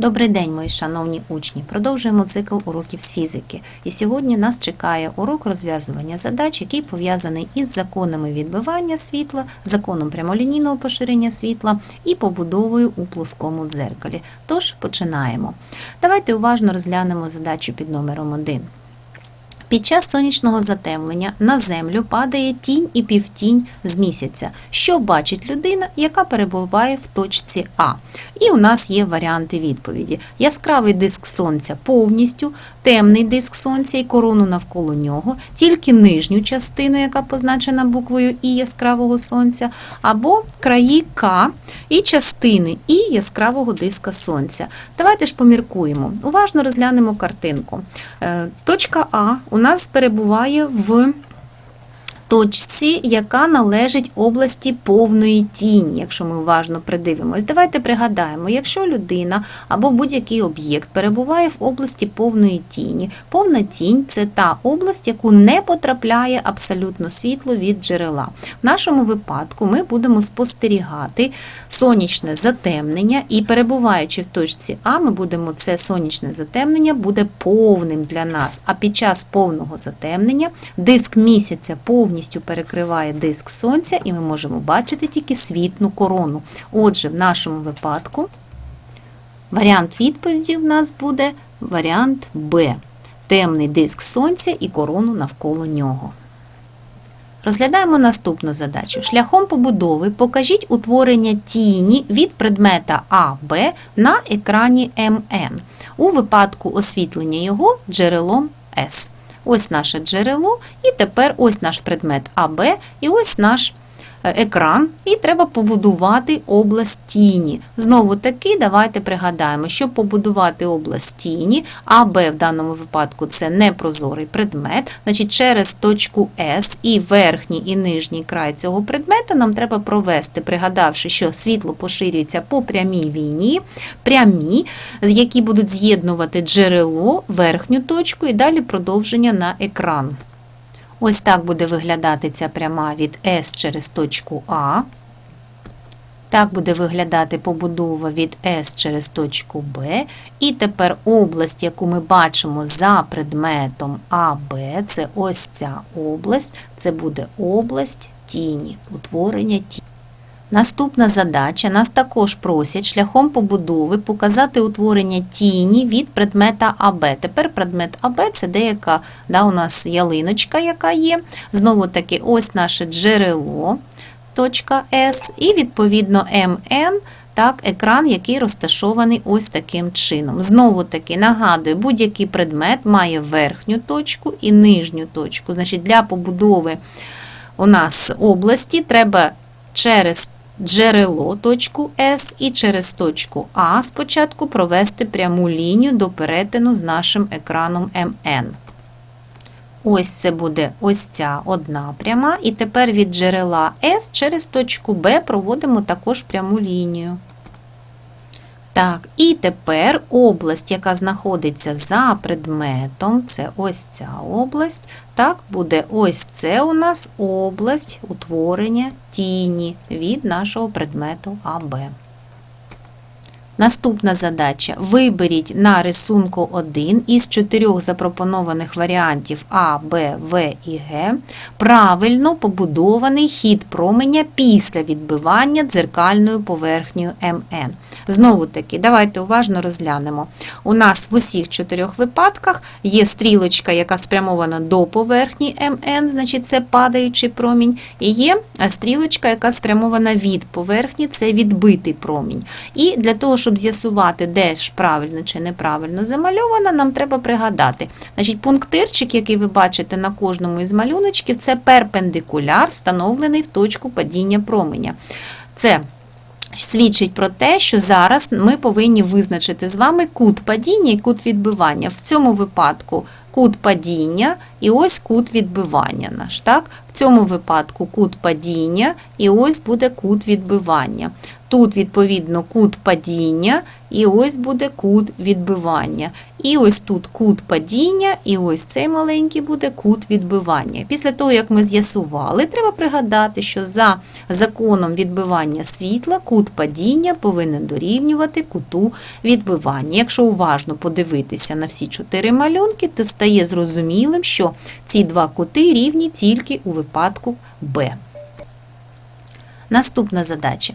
Добрий день, мої шановні учні! Продовжуємо цикл уроків з фізики. І сьогодні нас чекає урок розв'язування задач, який пов'язаний із законами відбивання світла, законом прямолінійного поширення світла і побудовою у плоскому дзеркалі. Тож починаємо. Давайте уважно розглянемо задачу під номером 1. Під час сонячного затемнення на землю падає тінь і півтінь з місяця. Що бачить людина, яка перебуває в точці А? І у нас є варіанти відповіді: яскравий диск сонця повністю, темний диск сонця і корону навколо нього, тільки нижню частину, яка позначена буквою І яскравого сонця, або краї К і частини І яскравого диска сонця. Давайте ж поміркуємо. Уважно розглянемо картинку. Е, Точка А у нас перебуває в точці, яка належить області повної тіні, якщо ми уважно придивимось. Давайте пригадаємо, якщо людина або будь-який об'єкт перебуває в області повної тіні, повна тінь це та область, яку не потрапляє абсолютно світло від джерела. В нашому випадку ми будемо спостерігати сонячне затемнення, і перебуваючи в точці А, ми будемо це сонячне затемнення буде повним для нас. А під час повного затемнення диск місяця повністю перекриває диск сонця, і ми можемо бачити тільки світну корону. Отже, в нашому випадку варіант відповіді в нас буде варіант Б. Темний диск сонця і корону навколо нього. Розглядаємо наступну задачу. Шляхом побудови покажіть утворення тіні від предмета А, Б на екрані МН. У випадку освітлення його джерелом С. Ось наше джерело, і тепер ось наш предмет АБ, і ось наш екран, і треба побудувати область тіні. Знову таки, давайте пригадаємо, щоб побудувати область тіні, АБ в даному випадку це непрозорий предмет, значить через точку С і верхній і нижній край цього предмету нам треба провести, пригадавши, що світло поширюється по прямій лінії, прямі, які будуть з'єднувати джерело, верхню точку і далі продовження на екран. Ось так буде виглядати ця пряма від S через точку А. Так буде виглядати побудова від S через точку Б. І тепер область, яку ми бачимо за предметом АБ, це ось ця область, це буде область тіні, утворення тіні. Наступна задача нас також просять шляхом побудови показати утворення тіні від предмета АБ. Тепер предмет АБ це деяка да, у нас ялиночка, яка є. Знову таки, ось наше джерело, точка С, і відповідно МН. Так, екран, який розташований ось таким чином. Знову таки, нагадую, будь-який предмет має верхню точку і нижню точку. Значить, для побудови у нас області треба через джерело точку С і через точку А спочатку провести пряму лінію до перетину з нашим екраном МН. Ось це буде ось ця одна пряма, і тепер від джерела С через точку Б проводимо також пряму лінію. Так, і тепер область, яка знаходиться за предметом, це ось ця область. Так, буде ось це у нас область утворення тіні від нашого предмету АБ. Наступна задача. Виберіть на рисунку 1 із чотирьох запропонованих варіантів А, Б, В і Г правильно побудований хід променя після відбивання дзеркальною поверхнею МН. Знову таки, давайте уважно розглянемо. У нас в усіх чотирьох випадках є стрілочка, яка спрямована до поверхні МН, значить це падаючий промінь, і є стрілочка, яка спрямована від поверхні, це відбитий промінь. І для того, щоб з'ясувати, де ж правильно чи неправильно замальована, нам треба пригадати. Значить, пунктирчик, який ви бачите на кожному із малюночків, це перпендикуляр, встановлений в точку падіння променя. Це свідчить про те, що зараз ми повинні визначити з вами кут падіння і кут відбивання. В цьому випадку кут падіння і ось кут відбивання наш. Так? В цьому випадку кут падіння і ось буде кут відбивання. Тут, відповідно, кут падіння, і ось буде кут відбивання. І ось тут кут падіння, і ось цей маленький буде кут відбивання. Після того, як ми з'ясували, треба пригадати, що за законом відбивання світла кут падіння повинен дорівнювати куту відбивання. Якщо уважно подивитися на всі чотири малюнки, то стає зрозумілим, що ці два кути рівні тільки у випадку Б. Наступна задача.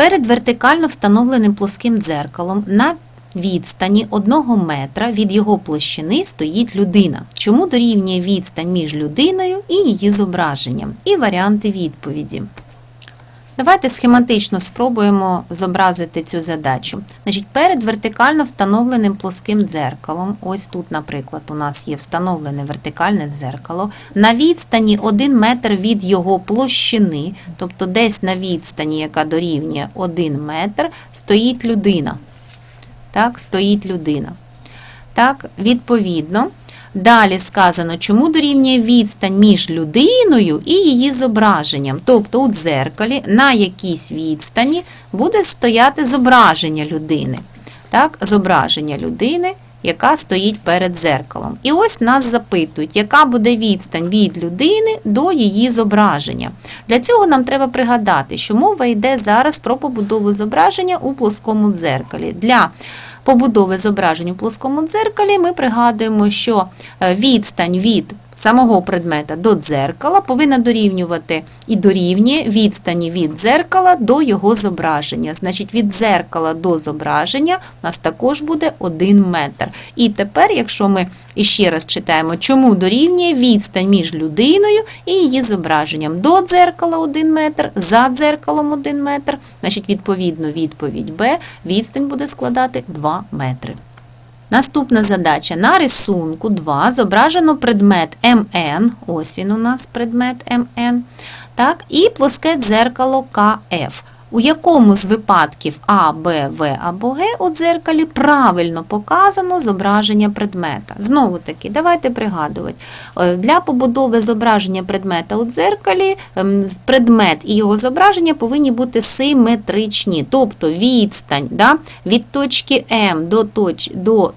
Перед вертикально встановленим плоским дзеркалом на відстані 1 метра від його площини стоїть людина. Чому дорівнює відстань між людиною і її зображенням? І варіанти відповіді. Давайте схематично спробуємо зобразити цю задачу. Значить, перед вертикально встановленим плоским дзеркалом, ось тут, наприклад, у нас є встановлене вертикальне дзеркало, на відстані 1 метр від його площини, тобто десь на відстані, яка дорівнює 1 метр, стоїть людина. Так, стоїть людина. Так, відповідно. Далі сказано, чому дорівнює відстань між людиною і її зображенням. Тобто у дзеркалі на якійсь відстані буде стояти зображення людини. Так, зображення людини, яка стоїть перед дзеркалом. І ось нас запитують, яка буде відстань від людини до її зображення. Для цього нам треба пригадати, що мова йде зараз про побудову зображення у плоскому дзеркалі. Для побудови зображень у плоскому дзеркалі ми пригадуємо, що е, відстань від самого предмета до дзеркала повинна дорівнювати і дорівнює відстані від дзеркала до його зображення. Значить, від дзеркала до зображення у нас також буде 1 метр. І тепер, якщо ми іще раз читаємо, чому дорівнює відстань між людиною і її зображенням. До дзеркала 1 метр, за дзеркалом 1 метр, значить, відповідно, відповідь Б, відстань буде складати 2 метри. Наступна задача. На рисунку 2 зображено предмет МН, ось він у нас предмет МН, так, і плоске дзеркало КФ. У якому з випадків А, Б, В або Г у дзеркалі правильно показано зображення предмета. Знову таки, давайте пригадувати. Е, Для побудови зображення предмета у дзеркалі ем, предмет і його зображення повинні бути симетричні, тобто відстань да, від точки М до, точ, до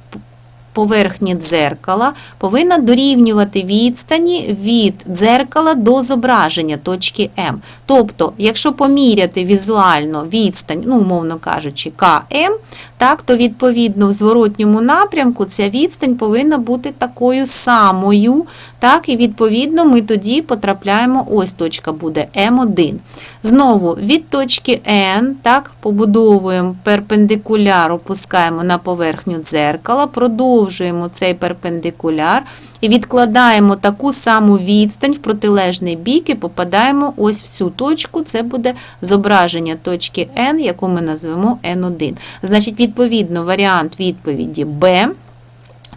поверхні дзеркала повинна дорівнювати відстані від дзеркала до зображення точки М. Тобто, якщо поміряти візуально відстань, ну, умовно кажучи, КМ, так, то відповідно в зворотньому напрямку ця відстань повинна бути такою самою. Так, і відповідно ми тоді потрапляємо, ось точка буде М1. Знову від точки N, так, побудовуємо перпендикуляр, опускаємо на поверхню дзеркала, продовжуємо цей перпендикуляр і відкладаємо таку саму відстань в протилежний бік і попадаємо ось в цю точку. Це буде зображення точки N, яку ми назвемо N1. Значить, відповідно, варіант відповіді Б.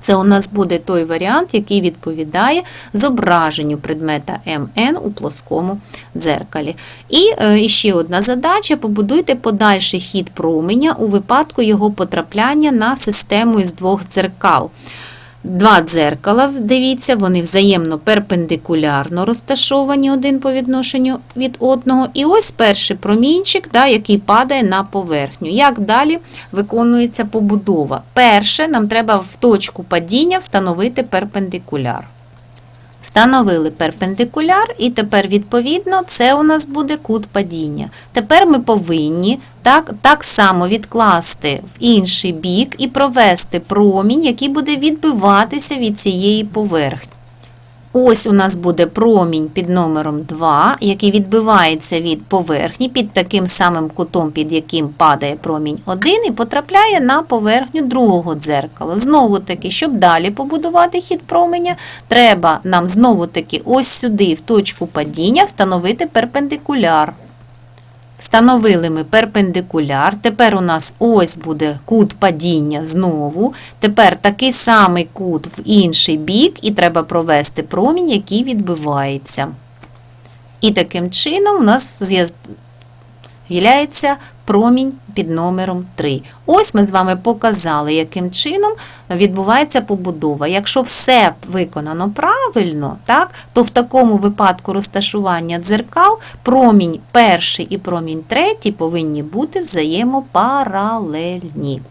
Це у нас буде той варіант, який відповідає зображенню предмета МН у плоскому дзеркалі. І е, ще одна задача: побудуйте подальший хід променя у випадку його потрапляння на систему із двох дзеркал. Два дзеркала, дивіться, вони взаємно перпендикулярно розташовані один по відношенню від одного. І ось перший промінчик, да, який падає на поверхню. Як далі виконується побудова? Перше, нам треба в точку падіння встановити перпендикуляр. Встановили перпендикуляр, і тепер, відповідно, це у нас буде кут падіння. Тепер ми повинні так, так само відкласти в інший бік і провести промінь, який буде відбиватися від цієї поверхні. Ось у нас буде промінь під номером 2, який відбивається від поверхні під таким самим кутом, під яким падає промінь 1, і потрапляє на поверхню другого дзеркала. Знову таки, щоб далі побудувати хід променя, треба нам знову таки ось сюди, в точку падіння, встановити перпендикуляр. Встановили ми перпендикуляр. Тепер у нас ось буде кут падіння знову. Тепер такий самий кут в інший бік, і треба провести промінь, який відбивається. І таким чином у нас з'являється промінь під номером 3. Ось ми з вами показали, яким чином відбувається побудова. Якщо все виконано правильно, так, то в такому випадку розташування дзеркал промінь перший і промінь третій повинні бути взаємопаралельні.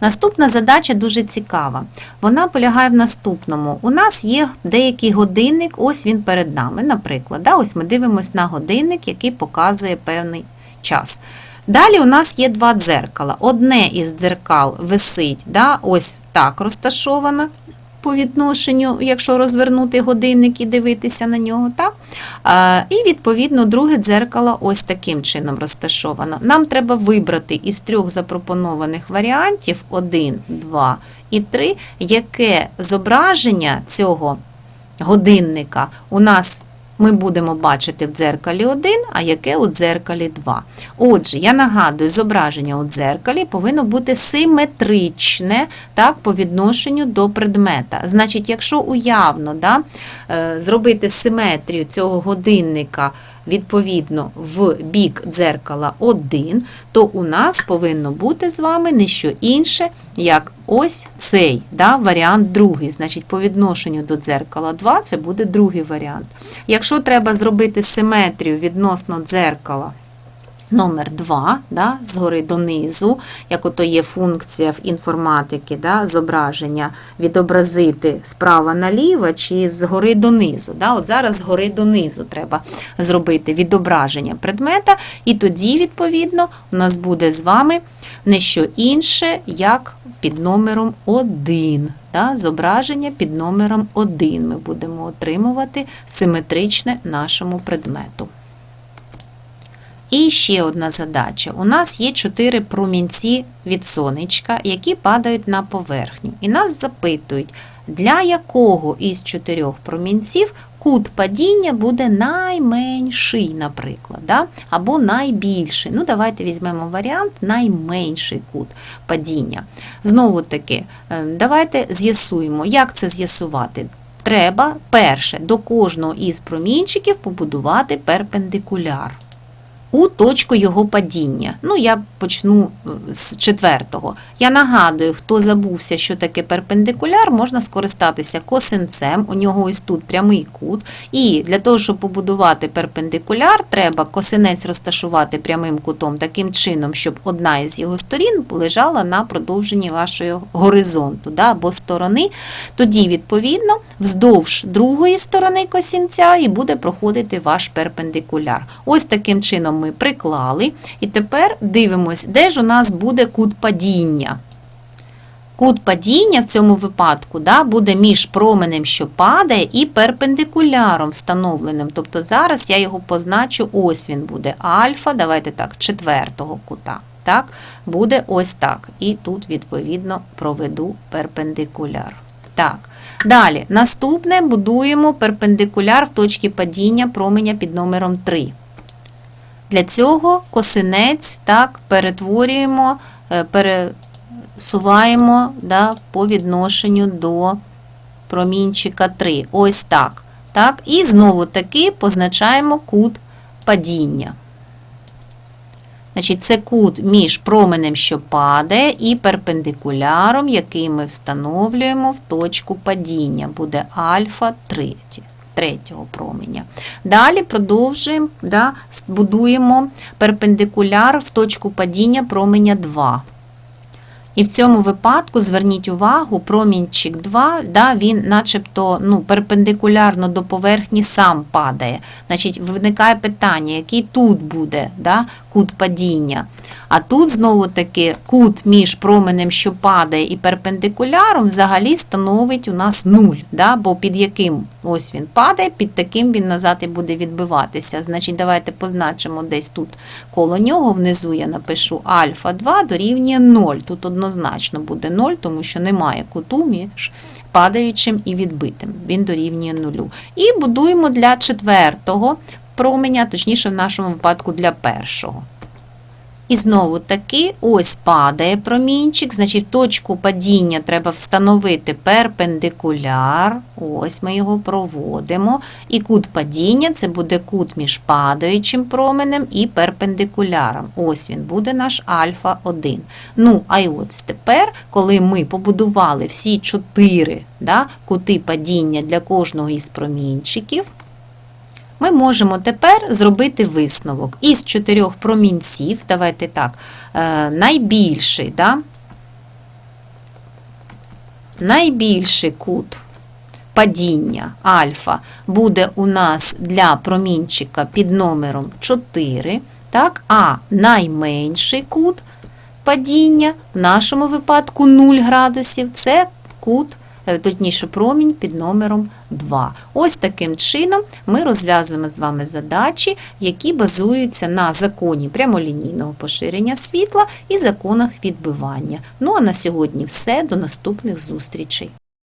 Наступна задача дуже цікава. Вона полягає в наступному. У нас є деякий годинник, ось він перед нами. Наприклад, да, ось ми дивимося на годинник, який показує певний час. Далі у нас є два дзеркала. Одне із дзеркал висить, да, ось так розташоване по відношенню, якщо розвернути годинник і дивитися на нього, так? І відповідно друге дзеркало ось таким чином розташовано. Нам треба вибрати із трьох запропонованих варіантів 1, 2 і 3, яке зображення цього годинника у нас ми будемо бачити в дзеркалі 1, а яке у дзеркалі 2. Отже, я нагадую, зображення у дзеркалі повинно бути симетричне так, по відношенню до предмета. Значить, якщо уявно да, е, зробити симетрію цього годинника відповідно в бік дзеркала 1, то у нас повинно бути з вами не що інше, як ось цей да, варіант другий. Значить, по відношенню до дзеркала 2 це буде другий варіант. Якщо треба зробити симетрію відносно дзеркала номер 2, да, згори донизу, як ото є функція в інформатики, да, зображення, відобразити справа наліво чи згори донизу. Да, От зараз згори донизу треба зробити відображення предмета, і тоді, відповідно, у нас буде з вами не що інше, як під номером 1. Да, зображення під номером 1 ми будемо отримувати симетричне нашому предмету. І ще одна задача. У нас є чотири промінці від сонечка, які падають на поверхню. І нас запитують, для якого із чотирьох промінців кут падіння буде найменший, наприклад, да? або найбільший. Ну, давайте візьмемо варіант найменший кут падіння. Знову таки, е, давайте з'ясуємо, як це з'ясувати. Треба перше до кожного із промінчиків побудувати перпендикуляр у точку його падіння. Ну, я почну е, з четвертого. Я нагадую, хто забувся, що таке перпендикуляр, можна скористатися косинцем. У нього ось тут прямий кут. І для того, щоб побудувати перпендикуляр, треба косинець розташувати прямим кутом таким чином, щоб одна із його сторін лежала на продовженні вашого горизонту да, або сторони. Тоді, відповідно, вздовж другої сторони косинця і буде проходити ваш перпендикуляр. Ось таким чином ми приклали. І тепер дивимось, де ж у нас буде кут падіння. Кут падіння в цьому випадку да, буде між променем, що падає, і перпендикуляром встановленим. Тобто зараз я його позначу, ось він буде альфа, давайте так, четвертого кута. Так, Буде ось так. І тут, відповідно, проведу перпендикуляр. Так. Далі, наступне будуємо перпендикуляр в точці падіння променя під номером 3. Для цього косинець так, перетворюємо, е, пересуваємо да, по відношенню до промінчика 3. Ось так. так. І знову таки позначаємо кут падіння. Значить, Це кут між променем, що падає, і перпендикуляром, який ми встановлюємо в точку падіння. Буде альфа 3 третього променя. Далі продовжуємо, да, будуємо перпендикуляр в точку падіння променя 2. І в цьому випадку зверніть увагу, промінчик 2, да, він начебто ну, перпендикулярно до поверхні сам падає. Значить, Виникає питання, який тут буде да, кут падіння. А тут знову таки кут між променем, що падає, і перпендикуляром взагалі становить у нас 0, да? бо під яким ось він падає, під таким він назад і буде відбиватися. Значить, давайте позначимо десь тут коло нього, внизу я напишу альфа 2 дорівнює 0. Тут однозначно буде 0, тому що немає куту між падаючим і відбитим. Він дорівнює 0. І будуємо для четвертого променя, точніше, в нашому випадку для першого. І знову таки, ось падає промінчик, значить точку падіння треба встановити перпендикуляр. Ось ми його проводимо. І кут падіння це буде кут між падаючим променем і перпендикуляром. Ось він буде наш альфа 1. Ну, а й от тепер, коли ми побудували всі чотири да, кути падіння для кожного із промінчиків, ми можемо тепер зробити висновок. Із чотирьох промінців, давайте так, е, найбільший, да? найбільший кут падіння альфа буде у нас для промінчика під номером 4, так? а найменший кут падіння в нашому випадку 0 градусів це кут точніше промінь під номером 2. Ось таким чином ми розв'язуємо з вами задачі, які базуються на законі прямолінійного поширення світла і законах відбивання. Ну а на сьогодні все. До наступних зустрічей.